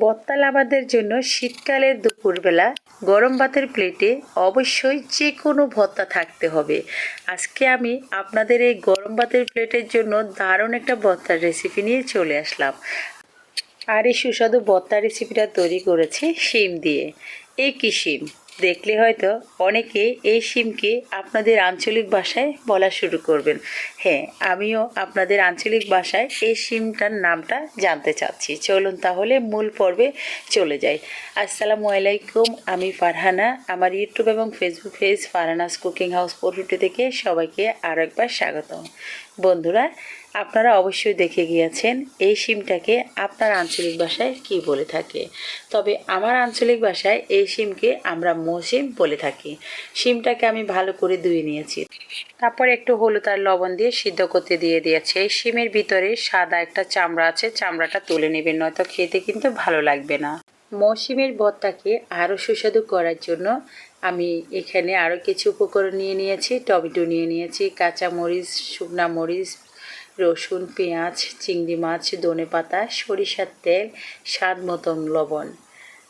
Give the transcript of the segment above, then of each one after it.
বত্তা লাভাদের জন্য শীতকালের দুপুরবেলা গরম ভাতের প্লেটে অবশ্যই যে কোনো ভত্তা থাকতে হবে। আজকে আমি আপনাদের এই গরম ভাতের প্লেটের জন্য দারুণ একটা ভত্তার রেসিপি নিয়ে চলে আসলাম। আর এই সুস্বাদু ভত্তা রেসিপিটা তৈরি করেছি শিম দিয়ে। এই কি শিম? দেখলে হয়তো অনেকে এই সিমকে আপনাদের আঞ্চলিক ভাষায় বলা শুরু করবেন। হ্যাঁ আমিও আপনাদের আঞ্চলিক ভাষায় এই সিমটার নামটা জানতে চাচ্ছি। চলুন তাহলে মূল পর্বে চলে যাই। আসসালামু আলাইকুম, আমি ফারহানা। আমার ইউটিউব এবং Facebook page Farhana's cooking house পটুটি থেকে সবাইকে আরও একবার স্বাগতম। বন্ধুরা আপনারা অবশ্যই দেখে গিয়েছেন এই শিমটাকে আপনার আঞ্চলিক ভাষায় কি বলে থাকে। তবে আমার আঞ্চলিক ভাষায় এই শিমকে আমরা মৌসিম বলে থাকি। শিমটাকে আমি ভালো করে ধুয়ে নিয়েছি। তারপর একটু হলুদ আর লবণ দিয়ে সিদ্ধ করতে দিয়ে দিয়েছে। এই শিমের ভিতরে সাদা একটা চামড়া আছে, চামড়াটা তুলে নেবেন, নয়তো খেতে কিন্তু ভালো লাগবে না। মৌসিমের ভর্তাকে আরও সুস্বাদু করার জন্য আমি এখানে আরও কিছু উপকরণ নিয়ে নিয়েছি। টমেটো নিয়ে নিয়েছি কাঁচা মরিচ শুকনা মরিচ রসুন, পেঁয়াজ, চিংড়ি মাছ, ধনে পাতা, সরিষার তেল, স্বাদ মতন লবণ।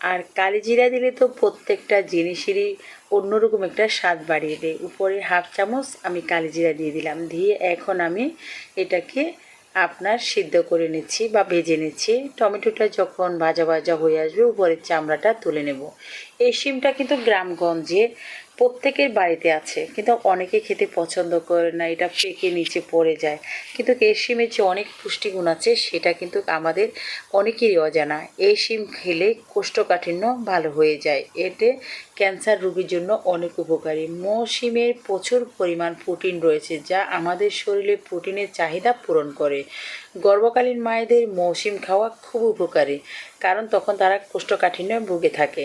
আর কালি জিরা দিলে তো প্রত্যেকটা জিনিসেরই অন্যরকম একটা স্বাদ বাড়িয়ে দেয়। উপরে হাফ চামচ আমি কালি জিরা দিয়ে দিলাম। দিয়ে এখন আমি এটাকে আপনার সিদ্ধ করে নিচ্ছি বা ভেজে নিচ্ছি। টমেটোটা যখন ভাজা ভাজা হয়ে আসবে, উপরের চামড়াটা তুলে নেব। এই শিমটা কিন্তু গ্রামগঞ্জে প্রত্যেকের বাড়িতে আছে, কিন্তু অনেকে খেতে পছন্দ করে না, এটা পেকে নিচে পড়ে যায়। কিন্তু এই শিমের যে অনেক পুষ্টিগুণ আছে, সেটা কিন্তু আমাদের অনেকেরই অজানা। এই শিম খেলে কোষ্ঠকাঠিন্য ভালো হয়ে যায়। এতে ক্যান্সার রোগীর জন্য অনেক উপকারী। মৌসিমের প্রচুর পরিমাণ প্রোটিন রয়েছে, যা আমাদের শরীরে প্রোটিনের চাহিদা পূরণ করে। গর্ভকালীন মায়েদের মৌসিম খাওয়া খুব উপকারী, কারণ তখন তারা কোষ্ঠকাঠিন্য ভুগে থাকে।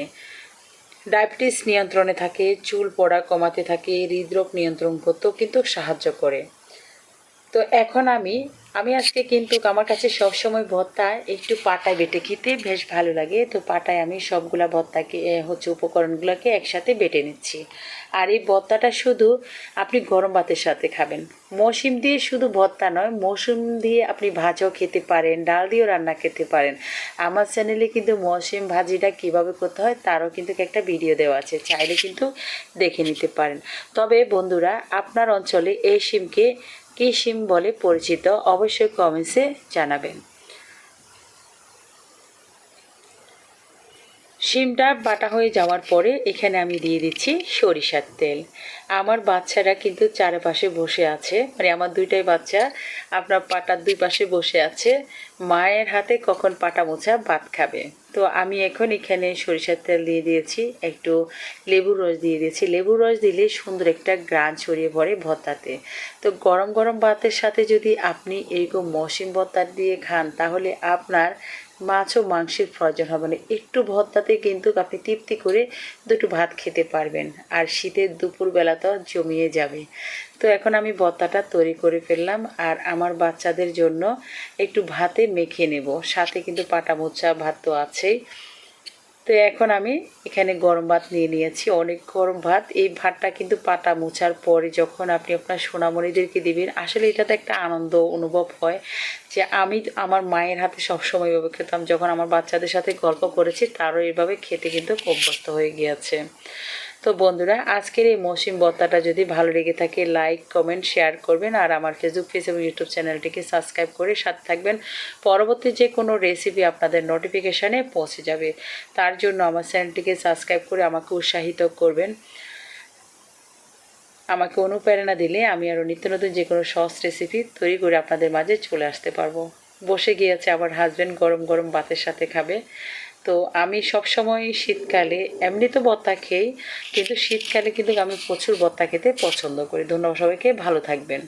ডায়াবেটিস নিয়ন্ত্রণে থাকে, চুল পড়া কমাতে থাকে, হৃদরোগ নিয়ন্ত্রণ করতেও কিন্তু সাহায্য করে। তো এখন আমি আমি আজকে কিন্তু আমার কাছে সবসময় ভর্তা, একটু পাটায় বেটে। খেতে বেশ ভালো লাগে। তো পাটায় আমি সবগুলা ভর্তাকে হচ্ছে উপকরণগুলোকে একসাথে বেটে নিচ্ছি। আর এই ভর্তাটা শুধু আপনি গরম ভাতের সাথে খাবেন। মৌসুম দিয়ে শুধু ভর্তা নয়, মৌসুম দিয়ে আপনি ভাজাও খেতে পারেন, ডাল দিয়েও রান্না খেতে পারেন। আমার চ্যানেলে কিন্তু মৌসুম ভাজিটা কীভাবে করতে হয়, তারও কিন্তু একটা ভিডিও দেওয়া আছে। চাইলে কিন্তু দেখে নিতে পারেন। তবে বন্ধুরা, আপনার অঞ্চলে এই শিমকে কী শিম বলে পরিচিত অবশ্যই কমেন্টসে জানাবেন। শিমটা বাটা হয়ে যাওয়ার পরে এখানে আমি দিয়ে দিচ্ছি সরিষার তেল। আমার বাচ্চারা কিন্তু চারপাশে বসে আছে মানে আমার দুইটাই বাচ্চা, আপনার পাটার দুই পাশে বসে আছে, মায়ের হাতে কখন পাটা মোছা ভাত খাবে। তো আমি এখন এখানে সরিষার তেল দিয়ে দিয়েছি, একটু লেবুর রস দিয়ে দিয়েছি। লেবুর রস দিলে সুন্দর একটা গ্রান ছড়িয়ে পড়ে ভর্তাতে। তো গরম গরম ভাতের সাথে যদি আপনি এইরকম মৌসুম ভর্তা দিয়ে খান, তাহলে আপনার মাছ ও মাংসের প্রয়োজন হবে না। একটু ভর্তাতে কিন্তু আপনি তৃপ্তি করে দুটো ভাত খেতে পারবেন। আর শীতের দুপুরবেলা তো জমিয়ে যাবে। তো এখন আমি ভর্তাটা তৈরি করে ফেললাম আর আমার বাচ্চাদের জন্য একটু ভাতে মেখে নেব। সাথে কিন্তু পাটা মোচা ভাত তো আছেই। তো এখন আমি এখানে গরম ভাত নিয়ে নিয়েছি, অনেক গরম ভাত। এই ভাতটা কিন্তু পাটা মোছার পরে যখন আপনি আপনার সোনামণিদেরকে দিবেন, আসলে এটাতে একটা আনন্দ অনুভব হয় যে আমি আমার মায়ের হাতে সবসময় এভাবে খেতাম। যখন আমার বাচ্চাদের সাথে গল্প করেছি, তারও এভাবে খেতে কিন্তু অভ্যস্ত হয়ে গিয়েছে। তো বন্ধুরা, আজকের এই মৌসুম বত্তাটা যদি ভালো লেগে থাকে লাইক কমেন্ট শেয়ার করবেন আর আমার ফেসবুক পেজ এবং ইউটিউব চ্যানেলটিকে সাবস্ক্রাইব করে সাথে থাকবেন। পরবর্তী যে কোনো রেসিপি আপনাদের নোটিফিকেশানে পৌঁছে যাবে। তার জন্য আমার চ্যানেলটিকে সাবস্ক্রাইব করে আমাকে উৎসাহিত করবেন। আমাকে অনুপ্রেরণা দিলে আমি আরও নিত্য নতুন যে কোনো সস রেসিপি তৈরি করে আপনাদের মাঝে চলে আসতে পারব। বসে গিয়েছে আমার হাজব্যান্ড গরম গরম ভাতের সাথে খাবে। তো আমি সবসময় শীতকালে এমনি তো বত্তা খেই, কিন্তু শীতকালে কিন্তু আমি প্রচুর বত্তা খেতে পছন্দ করি। ধন্যবাদ সবাইকে, ভালো থাকবেন।